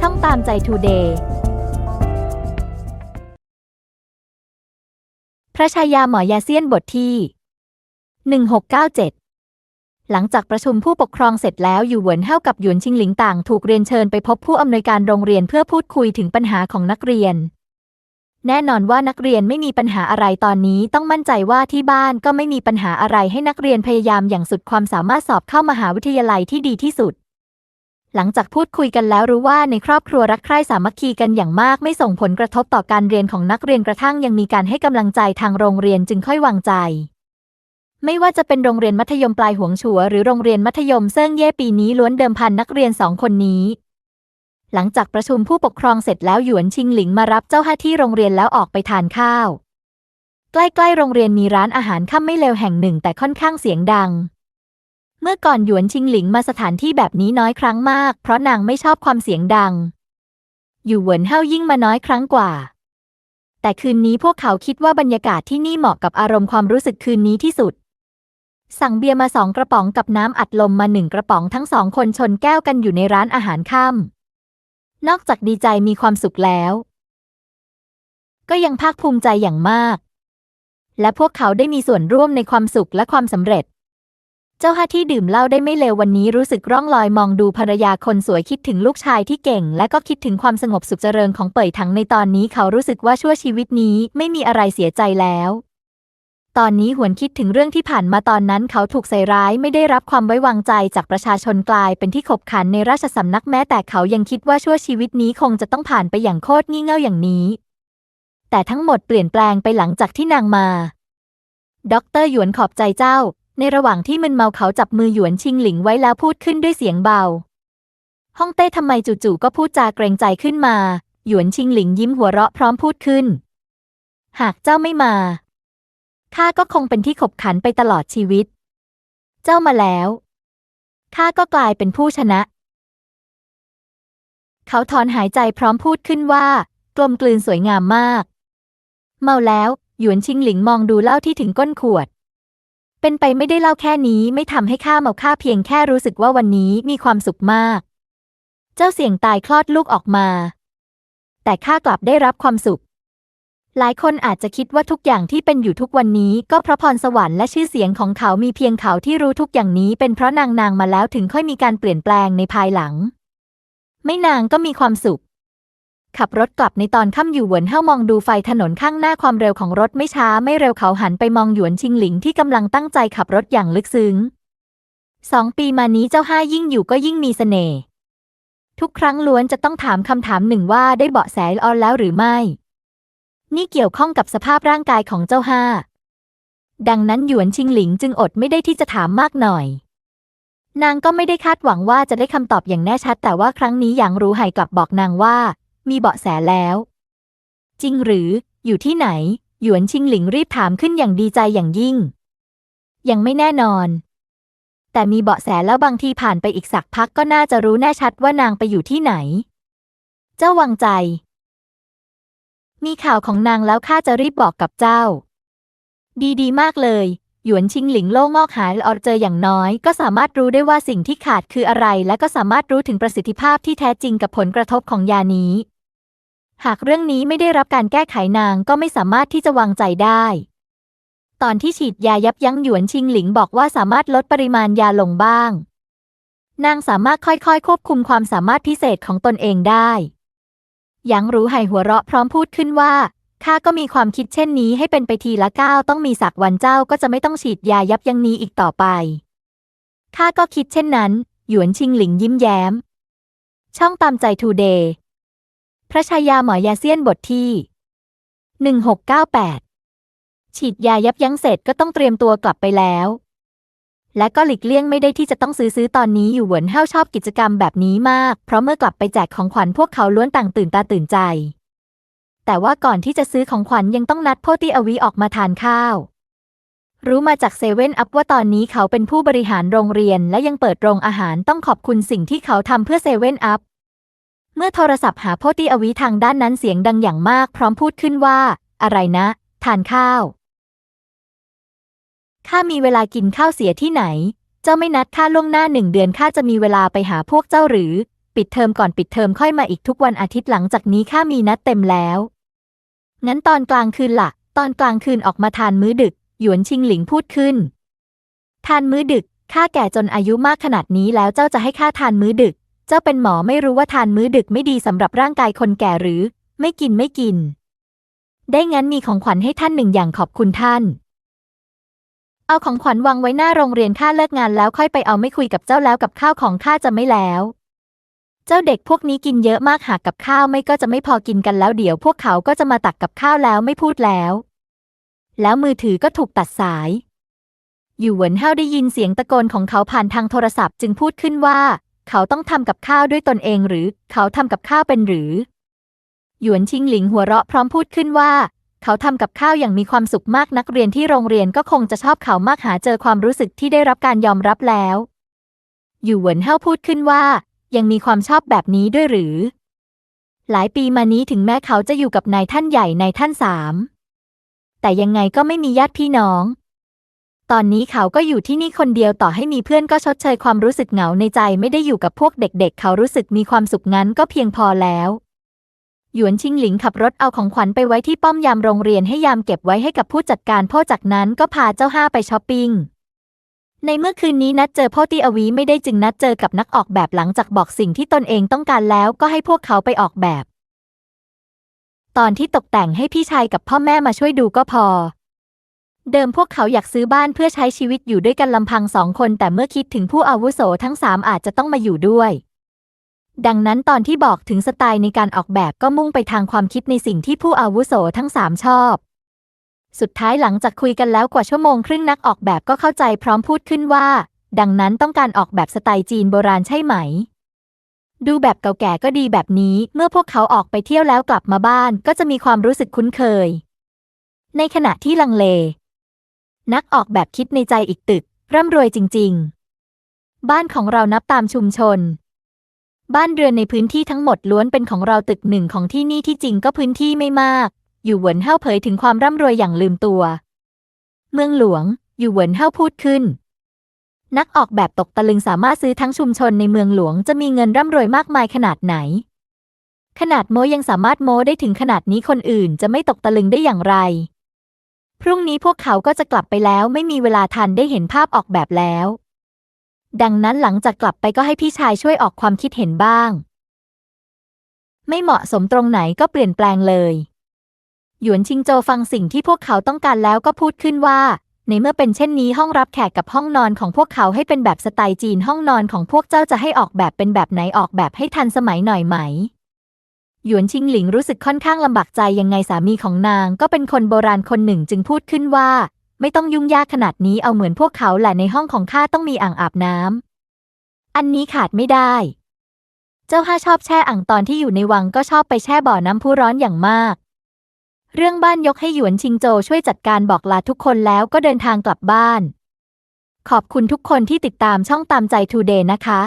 ช่องตามใจทูเดย์พระชายาหมอยาเซียนบทที่ 1697 หลังจากประชุมผู้ปกครองเสร็จแล้วอยู่หวนเฮ่ากับหยวนชิงหลิงต่างถูกเรียนเชิญไปพบผู้อำนวยการโรงเรียนเพื่อพูดคุยถึงปัญหาของนักเรียน แน่นอนว่านักเรียนไม่มีปัญหาอะไรตอนนี้ต้องมั่นใจว่าที่บ้านก็ไม่มีปัญหาอะไรให้นักเรียนพยายามอย่างสุดความสามารถสอบเข้ามหาวิทยาลัยที่ดีที่สุด หลังจากพูดคุยกันแล้วรู้ว่าในครอบครัวรักใคร่สามัคคีกันอย่างมากไม่ส่งผลกระทบต่อการเรียนของนักเรียนกระทั่งยังมีการให้กำลังใจทางโรงเรียนจึงค่อยวางใจ ไม่ว่าจะเป็นโรงเรียนมัธยมปลายหวงฉัวหรือโรงเรียนมัธยมเซิ่งเย่ปีนี้ล้วนเดิมพันนักเรียนสองคนนี้ หลังจากประชุมผู้ปกครองเสร็จแล้วหยวนชิงหลิงมารับเจ้าห้าที่โรงเรียนแล้วออกไปทานข้าว ใกล้ๆโรงเรียนมีร้านอาหารค่ำไม่เลวแห่งหนึ่งแต่ค่อนข้างเสียงดัง เมื่อก่อนหยวนชิงหลิงมาสถานที่แบบนี้น้อยครั้งมาก เพราะนางไม่ชอบความเสียงดัง อยู่เหวินเฮายิ่งมาน้อยครั้งกว่า แต่คืนนี้พวกเขาคิดว่าบรรยากาศที่นี่เหมาะกับอารมณ์ความรู้สึกคืนนี้ที่สุด สั่งเบียร์มาสองกระป๋องกับน้ำอัดลมมาหนึ่งกระป๋องทั้งสองคนชนแก้วกันอยู่ในร้านอาหารค่ำนอกจากดีใจมีความสุขแล้ว ก็ยังภาคภูมิใจอย่างมาก และพวกเขาได้มีส่วนร่วมในความสุขและความสำเร็จ เจ้าฮาที่ดื่มเหล้าได้ไม่เลววันนี้รู้สึกร่องลอยมองดูภรรยาคนสวยคิดถึงลูกชายที่เก่ง และก็คิดถึงความสงบสุขเจริญของเป่ยถังในตอนนี้เขารู้สึกว่าชั่วชีวิตนี้ไม่มีอะไรเสียใจแล้ว ตอนนี้หวนคิดถึงเรื่องที่ผ่านมาตอนนั้นเขาถูกใส่ร้ายไม่ได้รับความไว้วางใจจากประชาชนกลายเป็นที่ขบขันในราชสำนักแม้แต่เขายังคิดว่าชั่วชีวิตนี้คงจะต้องผ่านไปอย่างโคตรงี่เง่าอย่างนี้ แต่ทั้งหมดเปลี่ยนแปลงไปหลังจากที่นางมาด็อกเตอร์หยวนขอบใจเจ้า ในระหว่างที่มึนเมาเขาจับมือหยวนชิงหลิงไว้แล้วพูดขึ้นด้วยเสียงเบา ฮ่องเต้ทำไมจู่ๆก็พูดจาเกรงใจขึ้นมา หยวนชิงหลิงยิ้มหัวเราะพร้อมพูดขึ้น หากเจ้าไม่มาข้าก็คงเป็นที่ขบขันไปตลอดชีวิต เจ้ามาแล้วข้าก็กลายเป็นผู้ชนะ เขาถอนหายใจพร้อมพูดขึ้นว่า กลมกลืนสวยงามมาก เมาแล้ว หยวนชิงหลิงมองดูเหล้าที่ถึงก้นขวด เป็นไปไม่ได้เล่าแค่นี้ไม่ทำให้ข้าเมาข้าเพียงแค่รู้สึกว่าวันนี้มีความสุขมาก เจ้าเสี่ยงตายคลอดลูกออกมา แต่ข้ากลับได้รับความสุข หลายคนอาจจะคิดว่าทุกอย่างที่เป็นอยู่ทุกวันนี้ ก็เพราะพรสวรรค์และชื่อเสียงของเขามีเพียงเขาที่รู้ทุกอย่างนี้เป็นเพราะนางนางมาแล้วถึงค่อยมีการเปลี่ยนแปลงในภายหลัง ไม่นางก็มีความสุข ขับรถกลับในตอนค่ำอยู่หวนเฮามองดูไฟถนนข้างหน้าความเร็วของรถไม่ช้าไม่เร็วเขาหันไปมองหยวนชิงหลิงที่กำลังตั้งใจขับรถอย่างลึกซึ้งสองปีมานี้เจ้าห้ายิ่งอยู่ก็ยิ่งมีเสน่ห์ทุกครั้งล้วนจะต้องถามคำถามหนึ่งว่าได้เบาะแสออนแล้วหรือไม่ นี่เกี่ยวข้องกับสภาพร่างกายของเจ้าห้า ดังนั้นหยวนชิงหลิงจึงอดไม่ได้ที่จะถามมากหน่อย นางก็ไม่ได้คาดหวังว่าจะได้คำตอบอย่างแน่ชัด แต่ว่าครั้งนี้หยางรู้ไหกลับบอกนางว่า มีเบาะแสแล้ว จริงหรืออยู่ที่ไหน หยวนชิงหลิงรีบถามขึ้นอย่างดีใจอย่างยิ่ง ยังไม่แน่นอน แต่มีเบาะแสแล้วบางทีผ่านไปอีกสักพักก็น่าจะรู้แน่ชัดว่านางไปอยู่ที่ไหน เจ้าวังใจ มีข่าวของนางแล้วข้าจะรีบบอกกับเจ้า ดีดีมากเลย หยวนชิงหลิงโล่งอกหายออเจออย่างน้อย ก็สามารถรู้ได้ว่าสิ่งที่ขาดคืออะไร และก็สามารถรู้ถึงประสิทธิภาพที่แท้จริงกับผลกระทบของยานี้ หากเรื่องนี้ไม่ได้รับการแก้ไขนางก็ไม่สามารถที่จะวางใจได้ ตอนที่ฉีดยายับยั้งหยวนชิงหลิงบอกว่าสามารถลดปริมาณยาลงบ้าง นางสามารถค่อยๆ ควบคุมความสามารถพิเศษของตนเองได้หยางรู้ไหหัวเราะพร้อมพูดขึ้นว่า ข้าก็มีความคิดเช่นนี้ให้เป็นไปทีละก้าวต้องมีสักวันเจ้าก็จะไม่ต้องฉีดยายับยั้งนี้อีกต่อไป ข้าก็คิดเช่นนั้น หยวนชิงหลิงยิ้มแย้ม ช่องตามใจทูเดย์พระชายาหมอยาเซียนบทที่ 1698 ฉีดยายับยั้งเสร็จก็ต้องเตรียมตัวกลับไปแล้ว และก็หลีกเลี่ยงไม่ได้ที่จะต้องซื้อซื้อตอนนี้อยู่เหวินเฮ่าชอบกิจกรรมแบบนี้มาก เพราะเมื่อกลับไปแจกของขวัญพวกเขาล้วนต่างตื่นตาตื่นใจ แต่ว่าก่อนที่จะซื้อของขวัญยังต้องนัดโพตีอวีออกมาทานข้าว รู้มาจากเซเว่นอัพว่าตอนนี้เขาเป็นผู้บริหารโรงเรียนและยังเปิดโรงอาหารต้องขอบคุณสิ่งที่เขาทำเพื่อเซเว่นอัพเมื่อโทรศัพท์หาโพตีอวีทางด้านนั้นเสียงดังอย่างมากพร้อมพูดขึ้นว่า อะไรนะ ทานข้าวข้ามีเวลากินข้าวเสียที่ไหน เจ้าไม่นัดข้าล่วงหน้าหนึ่งเดือนข้าจะมีเวลาไปหาพวกเจ้าหรือ ปิดเทอมก่อนปิดเทอมค่อยมาอีกทุกวันอาทิตย์หลังจากนี้ข้ามีนัดเต็มแล้ว งั้นตอนกลางคืนละ่ะ ตอนกลางคืนออกมาทานมื้อดึก หยวนชิงหลิงพูดขึ้น ทานมื้อดึก ข้าแก่จนอายุมากขนาดนี้แล้วเจ้าจะให้ข้าทานมื้อดึก เจ้าเป็นหมอไม่รู้ว่าทานมื้อดึกไม่ดีสำหรับร่างกายคนแก่หรือ ไม่กินไม่กิน ได้งั้นมีของขวัญให้ท่านหนึ่งอย่างขอบคุณท่าน เอาของขวัญวางไว้หน้าโรงเรียนข้าเลิกงานแล้วค่อยไปเอาไม่คุยกับเจ้าแล้วกับข้าวของข้าจะไม่แล้ว เจ้าเด็กพวกนี้กินเยอะมากหากกับข้าวไม่ก็จะไม่พอกินกันแล้วเดี๋ยวพวกเขาก็จะมาตักกับข้าวแล้วไม่พูดแล้ว แล้วมือถือก็ถูกตัดสายอยู่เหวินเฮาได้ยินเสียงตะโกนของเขาผ่านทางโทรศัพท์จึงพูดขึ้นว่า เขาต้องทำกับข้าวด้วยตนเองหรือเขาทำกับข้าวเป็นหรือ หยวนชิงหลิงหัวเราะพร้อมพูดขึ้นว่า เขาทำกับข้าวอย่างมีความสุขมากนักเรียนที่โรงเรียนก็คงจะชอบเขามากหาเจอความรู้สึกที่ได้รับการยอมรับแล้ว อยู่เหวินเฮาพูดขึ้นว่า ยังมีความชอบแบบนี้ด้วยหรือ หลายปีมานี้ถึงแม้เขาจะอยู่กับนายท่านใหญ่นายท่านสาม แต่ยังไงก็ไม่มีญาติพี่น้อง ตอนนี้เขาก็อยู่ที่นี่คนเดียวต่อให้มีเพื่อนก็ชดเชยความรู้สึกเหงาในใจไม่ได้อยู่กับพวกเด็กๆเขารู้สึกมีความสุขงั้นก็เพียงพอแล้วหยวนชิงหลิงขับรถเอาของขวัญไปไว้ที่ป้อมยามโรงเรียนให้ยามเก็บไว้ให้กับผู้จัดการพ่อจากนั้นก็พาเจ้าห้าไปช้อปปิ้ง ในเมื่อคืนนี้นัดเจอพ่อตีอวีไม่ได้จึงนัดเจอกับนักออกแบบหลังจากบอกสิ่งที่ตนเองต้องการแล้วก็ให้พวกเขาไปออกแบบ ตอนที่ตกแต่งให้พี่ชายกับพ่อแม่มาช่วยดูก็พอ เดิมพวกเขาอยากซื้อบ้านเพื่อใช้ชีวิตอยู่ด้วยกันลำพังสองคน แต่เมื่อคิดถึงผู้อาวุโสทั้งสามอาจจะต้องมาอยู่ด้วย ดังนั้นตอนที่บอกถึงสไตล์ในการออกแบบก็มุ่งไปทางความคิดในสิ่งที่ผู้อาวุโสทั้งสามชอบ สุดท้ายหลังจากคุยกันแล้วกว่าชั่วโมงครึ่งนักออกแบบก็เข้าใจพร้อมพูดขึ้นว่า ดังนั้นต้องการออกแบบสไตล์จีนโบราณใช่ไหม ดูแบบเก่าแก่ก็ดีแบบนี้ เมื่อพวกเขาออกไปเที่ยวแล้วกลับมาบ้าน ก็จะมีความรู้สึกคุ้นเคย ในขณะที่ลังเล นักออกแบบคิดในใจอีกตึก ร่ำรวยจริง ๆ บ้านของเรานับตามชุมชนบ้านเรือนในพื้นที่ทั้งหมดล้วนเป็นของเราตึกหนึ่งของที่นี่ที่จริงก็พื้นที่ไม่มาก อยู่หวนเฮาเผยถึงความร่ำรวยอย่างลืมตัว เมืองหลวง อยู่หวนเฮาพูดขึ้น นักออกแบบตกตะลึงสามารถซื้อทั้งชุมชนในเมืองหลวงจะมีเงินร่ำรวยมากมายขนาดไหน ขนาดโมยังสามารถโมได้ถึงขนาดนี้คนอื่นจะไม่ตกตะลึงได้อย่างไร พรุ่งนี้พวกเขาก็จะกลับไปแล้วไม่มีเวลาทันได้เห็นภาพออกแบบแล้ว ดังนั้นหลังจากกลับไปก็ให้พี่ชายช่วยออกความคิดเห็นบ้าง ไม่เหมาะสมตรงไหนก็เปลี่ยนแปลงเลย หยวนชิงโจฟังสิ่งที่พวกเขาต้องการแล้วก็พูดขึ้นว่า ในเมื่อเป็นเช่นนี้ห้องรับแขกกับห้องนอนของพวกเขาให้เป็นแบบสไตล์จีนห้องนอนของพวกเจ้าจะให้ออกแบบเป็นแบบไหนออกแบบให้ทันสมัยหน่อยไหม หยวนชิงหลิงรู้สึกค่อนข้างลำบากใจยังไงสามีของนางก็เป็นคนโบราณคนหนึ่งจึงพูดขึ้นว่า ไม่ต้องยุ่งยากขนาดนี้เอาเหมือนพวกเขาแหละในห้องของข้าต้องมีอ่างอาบน้ำอันนี้ขาดไม่ได้เจ้าห้าชอบแช่อ่างตอนที่อยู่ในวังก็ชอบไปแช่บ่อน้ำพุร้อนอย่างมาก เรื่องบ้านยกให้หยวนชิงโจช่วยจัดการบอกลาทุกคนแล้วก็เดินทางกลับบ้าน ขอบคุณทุกคนที่ติดตามช่องตามใจทูเดย์นะคะ